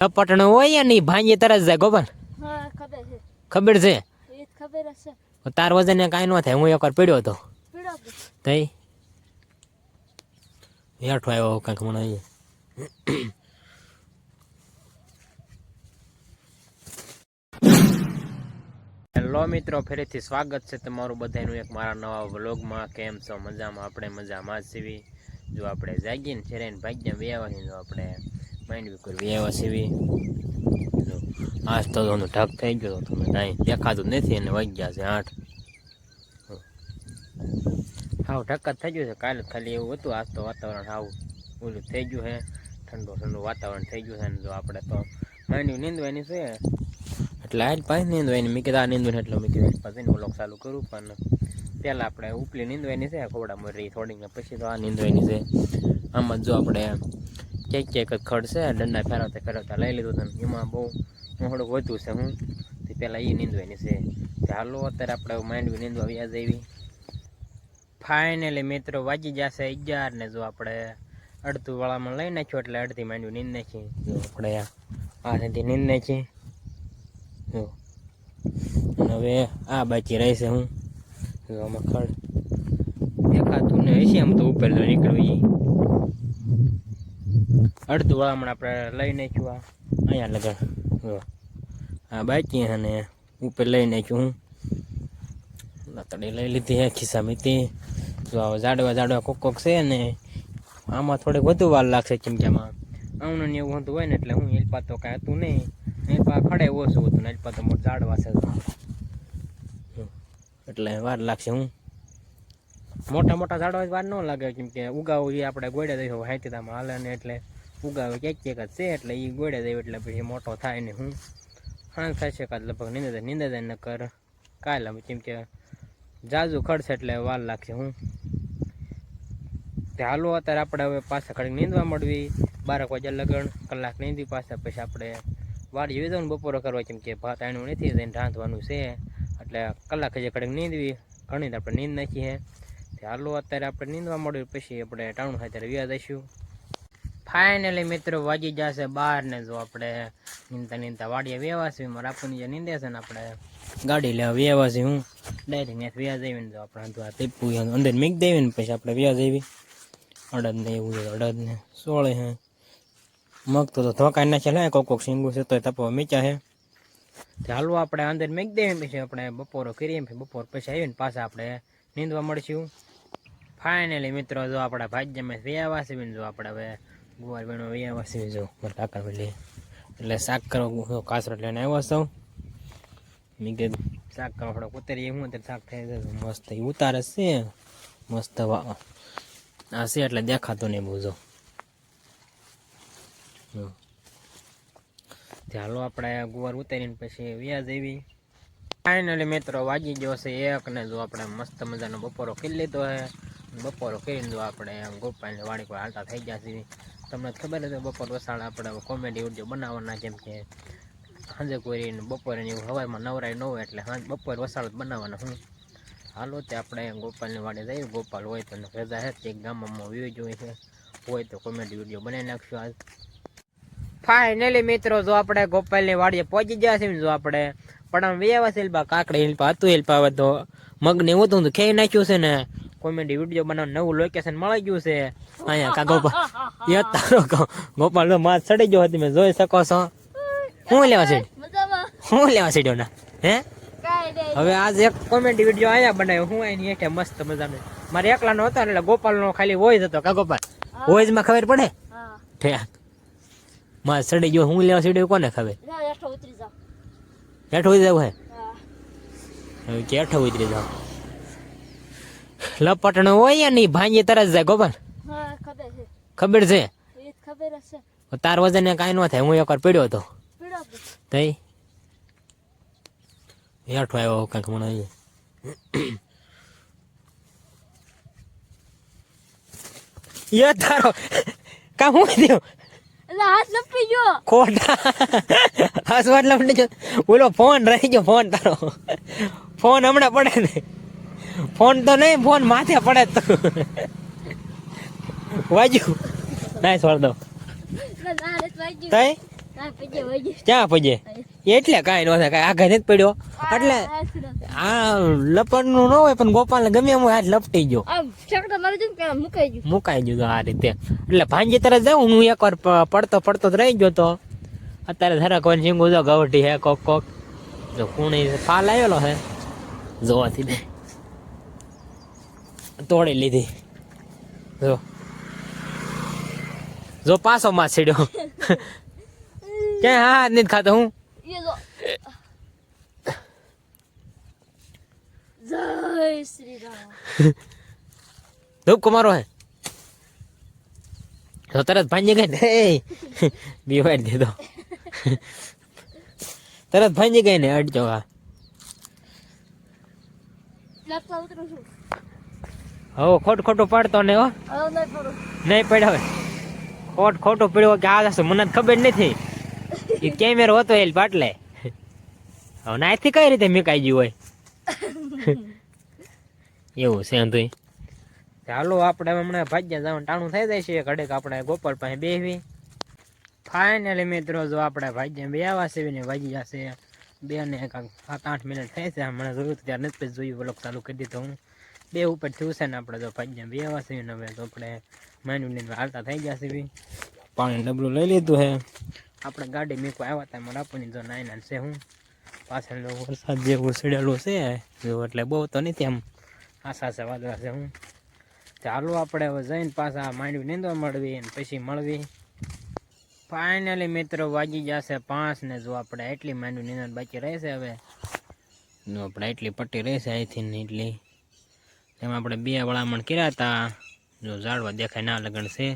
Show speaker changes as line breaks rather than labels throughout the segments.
ટપટણ હોય ને ભાંજી તરત જાય ગોપાલ
ખબર છે.
છે? તાર વજન કાંઈ ન થાય. હું એકવાર પડ્યો હતો. તઈ? હેઠો આવ્યો કાંઈક મને અહીંયા. હેલો મિત્રો ફરીથી સ્વાગત છે તમારું બધાનું એક મારા નવા વ્લોગમાં. કેમ છો? મજામાં? આપણે મજામાં જ સીવી જો આપણે જાગીને ફેરાઈને ભાગ્યા બે વાગીને જો આપણે માઇન્ડ વિકર વ્યાવા સીવી આજ તો હું ઢગ થઈ ગયો તમે કાંઈ દેખાતું નથી અને વાગ્યા છે આઠ. હાવ ઢક થઈ ગયું છે, કાલે ખાલી એવું હતું, આજ તો વાતાવરણ હાવ ઓલું થઈ ગયું છે, ઠંડુ ઠંડુ વાતાવરણ થઈ ગયું છે ને જો આપણે તો માંડવી નીંદવાની છે. એટલે આજ પાંચ નીંદવાની, મેં આ નીંદવાની એટલે મેં કીધું પછી ઓલોક ચાલુ કરું, પણ પહેલાં આપણે ઉપલી નીંદવાની છે ખોડા મરી થોડીક પછી તો આ નીંદવાની છે. આમાં જો આપણે ક્યાંક ક્યાંક ખડ છે દંડા ફેરવતા ફેરવતા લઈ લીધું તમે એમાં બહુ થોડુંક વધુ છે હું. તે પહેલાં એ નીંદવાની છે. ચાલો અત્યારે આપણે માંડવી નીંદવા વ્યાજ આવી ફાઇનલી મિત્રો વાંચી જશે અગિયાર ને જો આપણે અડધું વાળામાં લઈ નાખ્યું એટલે અડધી માંડવી નીંદ નાખી. જો આપણે આ સુધી નીંદ નાખી. જો. હવે આ બાકી રહેશે હું. જો આમાં ખડ દેખાતું ને હશે આમ તો ઉપર નીકળવી અડધું હમણાં આપણે લઈ નાખ્યું આ. અહીંયા લગન જો. આ બાકી અને ઉપર લઈ નાખ્યું હું. લતડી લઈ લીધી હે ખિસ્સામાંથી જો આવા જાડવા જાડવા કોક કોક છે ને, આમાં થોડીક વધુ વાર લાગશે કેમ કે આમાં આમનું એવું હતું હોય ને એટલે હું એલપા તો કાંઈ હતું નહીં. એલપા ખડે ઓછું હતું ને, એલપા તો મોટું ઝાડવા છે. એટલે વાર લાગશે હું. મોટા મોટા ઝાડો વાર ન લાગે, કેમ કે ઉગાવો એ આપણે ગોળે દઈ હાઈતીતામાં હાલે ને એટલે ઉગાવે ક્યાંક ક્યાંક જ છે, એટલે એ ગોળે દઈ એટલે પછી મોટો થાય ને હું. હા થાય છે કાં લગભગ નીંદે નીંદે ન કર કાલે કેમ કે જાજુ ખડશે એટલે વાર લાગશે હું. તે હાલો અત્યારે આપણે હવે પાછા ખડીક નીંદવા મળવી બારક વાગ્યા લગણ કલાક નીંદી પાછા, પછી આપણે વાડી દઉં બપોરો કરવા, કેમ કે ભાત આણું નથી રાંધવાનું છે. એટલે કલાક હજી ખડીક નીંદવી ઘણી આપણે નીંદ નાખી હે. હાલો, અત્યારે આપણે નીંદવા મળ્યું, પછી આપણે ટાઉન ખાતે વ્યા વ્યાજ દઈશું ફાઇનલી મિત્રો, વાગી જશે બહાર ને જો આપણે નીંદતા નીંદતા વાડીએ વ્યવાસી મારા આપણને જે નીંદે છે ને આપણે ગાડી લેવા વ્યવાસી હું. ડાયરેક્ટ ત્યાં વ્યાજ આવીને જો આપણે આ ટીપું અંદર મીક દેવી ને પછી આપણે વ્યાજ આવી અડદ ને એવું અડદ ને સોળે હે. મગ તો ધોકા ના છે કોક કોક સિંગું છે તો તપવા મીચા હે. ચાલો આપણે અંદર મેક દેવી પછી આપણે બપોરો કરીએ બપોર પછી આવીને પાછા આપણે નીંદવા મળશું. ફાઇનલી મિત્રો, જો આપણા ભાજ્યમાં વ્યાવા છે જો આપણે હવે ગુવાર બેનો વ્યવાસી છે જો મારા પેલી. એટલે શાક કરવા કાસરટ લઈને આવ્યો છું. મેં કીધું, શાક કરવા આપણે ઉતારીએ, હું અત્યારે શાક થઈ જશે મસ્ત ઉતારે છે. મસ્ત આ છે એટલે દેખાતું નહીં બહુ જો. ચાલો આપણે ગુવાર ઉતારીને પછી વ્યાજ એવી. ફાઇનલી મિત્રો, વાગી ગયો છે એક ને જો આપણે મસ્ત મજાનો બપોરો કરી લીધો હે બપોરો કરીને જો આપણે આમ ગોપાલની વાડી પર હાલતા થઈ ગયા છીએ. તમને ખબર હતી બપોર વસાળ આપણે કોમેડી વીડિયો બનાવવાના, જેમ કે સાંજે કોઈ બપોરે એવું હવારમાં નવરાય ન હોય એટલે સાંજ બપોર વસાળ બનાવવાના હું. હાલો તે આપણે ગોપાલની વાડી જઈએ. ગોપાલ હોય તો રજા હે, તે ગામમાં વ્યૂ જોઈએ છે હોય તો કોમેડી વીડિયો બનાવી નાખશું આજ ફાઇનલી મિત્રો, જો આપણે ગોપાલની વાડીએ પહોંચી ગયા છે જો આપણે. પણ આમ વ્યવા છે કાકડી એલપા હતું હવે તો મગને એવું તો ખેઈ નાખ્યું છે ને. કોમેડી વીડિયો બનાવવાનું નવું લોકેશન મળી ગયું છે. અહીંયા કા ગોપાલ એ તારો ગોપાલ માથ ચડી ગયો હતી મેં જોઈ શકો છો. શું લેવા છે
હું
શું લેવા છે ના? હે? હવે આજ એક કોમેડી વીડિયો આયા બનાવ્યો. હું એની હેઠે મસ્ત મજાનો. મારે એકલાનો હતો એટલે ગોપાલનો ખાલી વોઇસ હતો. કા ગોપાલ? વોઇસમાં ખબર પડે?
હા.
ઠે. મારે ચડી ગયો. હું લેવા સીડ્યો કોને ખબર?
હેઠો ઉતરી જાવ
હેઠો ઉતરી જાવ હે? હવે કે હેઠો ઉતરી જાવ લપટણ હોય નહીં ભાંજી તરત જાય ગોપાલ
ખબર છે.
તાર વજન કાંઈ ન થાય. હું એકવાર પીડ્યો હતો. તઈ? હેઠો આવ્યો કાંઈક મને. એ. તારો કા હું થયો?
હાથ ગયો.
ખોટા. હસવાટ લપડી જો ઓલો ફોન રહી ગયો ફોન તારો. ફોન હમણાં પડે ને. ફોન તો નહીં ફોન માથે પડે તો. વાજુ ના છોડ દો
ના
તઈ?
ના
ક્યાં પજે એટલે કાંઈ ન થાય કાંઈ આગળ નથી પડ્યો. એટલે આ લપડનું ન હોય પણ ગોપાલને ગમે એમ હાથ લપટી ગયો.
મુકાઈ ગયું.
આ રીતે. એટલે ભાંજી તરફ જાઉં હું એકવાર પડતો પડતો જ રહી ગયો તો. અત્યારે ધરા કોઈ સિંગુ જો ગવટી હે કોક કોક. જો કુણી ફાલ આવેલો હે જોવાથી ને તોડી લીધી જો જો પાછો માં સીડ્યો ક્યાં હા નથી ખાતો હું
ये लो। જય શ્રી રામ
ધૂપ કુમારો હે તો તરત ભાંજી ગઈ ને એ બીવાડી દીધો તરત ભાંજી ગઈ ને અડજો આ હવે ખોટ ખોટું પાડતો ને હો.
નહીં પડું.
પડ્યો ખોટ ખોટું પડ્યો કે આ જશે મને ખબર નથી. એ કેમેરો હતો એ પાટલે. હવે નાથી કઈ રીતે મીકાઈ ગયું હોય? એવું છે તું ચાલો આપણે હમણાં ભાગ્યા જવાનું ટાણું થઈ જાય છે. ઘડેક આપણે ગોપાલ પાસે બેહવી ફાઇનલી મિત્રો જો આપણે ભાગ્યા બે આવા છે ને ભાગી જશે. બે ને સાત આઠ મિનિટ થઈ છે. હમણાં જોયું ત્યારે નથી જોયું બ્લોક ચાલુ કરી દીધો હું. બે ઉપર થયું છે ને આપણે તો ભાગ્યા બે છે ને હવે તો આપણે માન્યુની હાલતા થઈ જશે બી. પાણી ડબલું લઈ લીધું હે. આપણે ગાડી મીકો આવ્યા હતા, મારા આપણને જો નાઈ છે હું. પાછળ વરસાદ જેવું સડેલું છે એટલે બહુ તો નથી આમ આશા છે, વાદળા છે હું. ચાલો આપણે હવે જઈને પાછા માંડવી નીંદવા મળવી અને પછી મળવી. ફાઇનલી મિત્રો વાગી જશે પાંચ ને જો આપણે એટલી માંડવી નીંદવાની બાકી રહેશે હવે. આપણે એટલી પટ્ટી રહેશે અહીંથી એટલી. એમાં આપણે બે વળામણ કર્યા હતા. જો ઝાડવા દેખાય ના લગન છે.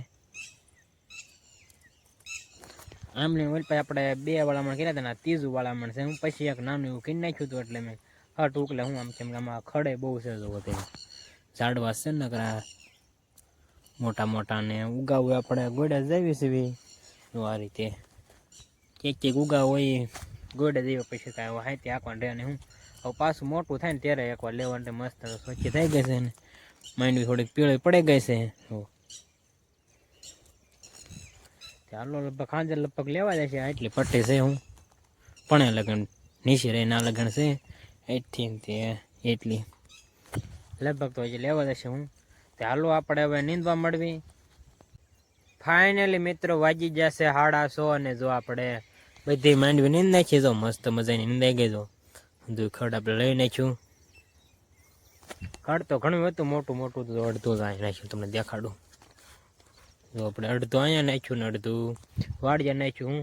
આમની ઓલ પાસે આપણે બે વળામણ કર્યા હતા ને ત્રીજું વળામણ છે. હું પછી એક નાનું એવું કરી નાખ્યું હતું એટલે મેં હા ટૂંકલે હું આમ કેમ કે આમાં ખડે બહુ છે જો તે ઝાડવા છે ને મોટા મોટા ને ઉગાવું આપણે ગોડે જઈએ છીએ જો આ રીતે ક્યાંક ક્યાંક ઉગા હોય, ગોડે જઈએ પછી કાંઈ હાથી આંકવાનું રહે ને હું હવે પાછું મોટું થાય ને ત્યારે એકવાર લેવાનું મસ્ત સ્વચ્છ થઈ ગઈ છે ને. માંડવી થોડીક પીળી પડી ગઈ છે. ચાલો લગભગ ખાંજર લગભગ લેવા જશે આટલી પટ્ટી છે હું. પણ લગન, નીચે રહી ના લગન છે. એટલી તે, એટલી. લગભગ તો હજી લેવા જશે હું. હાલો આપણે હવે નીંદવા મળવી ફાઇનલી મિત્રો વાગી જશે સાડા સો અને જો આપણે બધી માંડવી નીંદ નાખી, જો મસ્ત મજાની નીંદાઈ ગઈ જો. બધું ખડ આપણે લઈ નાખ્યું. ખડ તો ઘણું હતું, મોટું મોટું તો અડધું જ અહીં નાખ્યું, તમને દેખાડું. જો આપણે અડધું અહીંયા નાખ્યું ને અડધું વાડિયા નાખ્યું, હું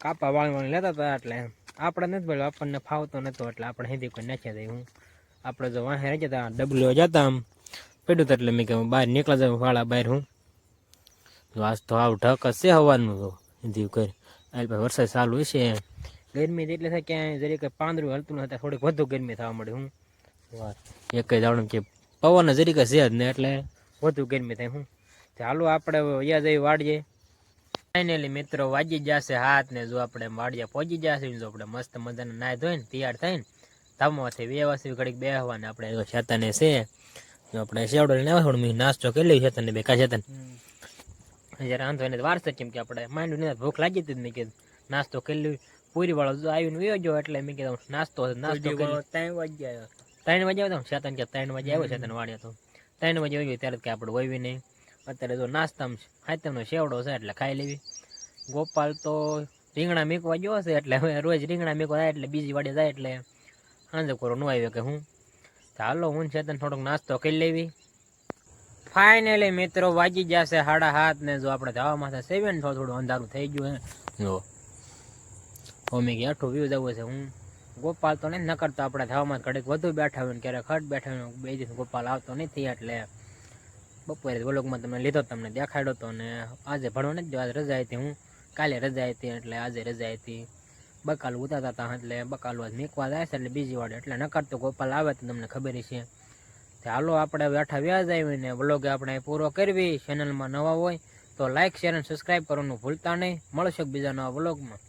કાપા વાળી વાળી લેતા હતા એટલે આપણે નથી ભાઈ આપણને ફાવતો નહોતો એટલે આપણે હિન્દી કોઈ નાખ્યા હતા હું આપણે જો વાહે રહી જતા ડબલ્યુ જતા આમ પડ્યું હતું એટલે મેં કહ્યું બહાર નીકળા જાવ વાળા બહાર હું. આજ તો આવ ઢક છે હવાનું તો હિન્દી કરી. આજ પછી વરસાદ ચાલુ હશે ગરમી એટલે થાય ક્યાંય જરીક પાંદરું હલતું ન હતા થોડીક વધુ ગરમી થવા મળે હું. એક જ આવડું કે પવન જરીક છે જ ને એટલે વધુ ગરમી થાય હું. ચાલો આપણે યાદ આવી વાડીએ. ફાઇનલી મિત્રો વાજી જશે હાથ ને જો આપણે વાડિયા પહોંચી જશે જો આપણે મસ્ત મજાને નાય ધોઈને તૈયાર થઈને ધામમાંથી બે વાસી ઘડીક બેહવાને આપણે શેતાને છે જો આપણે શેવડો લઈને આવે થોડું નાસ્તો કરી લઈએ શેતાને બે કા શેતાને. જયારે વાંધો એને વારસે કેમ કે આપણે નહીં ભૂખ લાગી હતી જ મેં કીધું નાસ્તો કરી લઈ પૂરી વાળો આવીને વયો ગયો એટલે મેં કીધું નાસ્તો નાસ્તો ત્રણ વાગે આવ્યો ત્રણ વાગે આવ્યો શેતાન કે ત્રણ વાગે આવ્યો શેતાન વાળ્યો તો. ત્રણ વાગે આવ્યો ત્યારે કે આપણે વહી નહીં. અત્યારે જો નાસ્તામાં હાથમનો શેવડો છે એટલે ખાઈ લેવી. ગોપાલ તો રીંગણા મેકવા ગયો હશે એટલે હવે રોજ રીંગણા મેકવા જાય એટલે બીજી વાડે જાય એટલે સાંજે કોરો ન આવ્યો કે હું. ચાલો હું ચેતન થોડોક નાસ્તો કરી લેવી. ફાઇનલી મિત્રો વાગી જશે સાડા હાથ ને જો આપણે જવામાં સેવન તો થોડું અંધારું થઈ ગયું હે જો. મમ્મી કે આઠું વ્યૂ જવું છે. હું ગોપાલ તો નહીં નકરતો આપણે થવામાં ઘડીક વધુ બેઠા હોય ને ક્યારેક હટ બેઠા હોય બે દિવસ ગોપાલ આવતો નથી એટલે બપોરે વ્લોગમાં તમને લીધો, તમને દેખાડ્યો હતો ને આજે ભણવા નથી જવા રજા હતી હું. કાલે રજા હતી એટલે આજે રજા હતી. બકાલ ઉતારતા હતા એટલે બકાલ આજ મેકવા જાય છે એટલે બીજી વાડે એટલે નકરતો ગોપાલ આવે તો તમને ખબર છે હાલો આપણે બેઠા વ્યાજ આવીને વ્લોગ આપણે પૂરો કરવી. ચેનલમાં નવા હોય તો લાઇક શેર અને સબસ્ક્રાઈબ કરવાનું ભૂલતા નહીં. મળશે બીજા નવા વ્લોગમાં.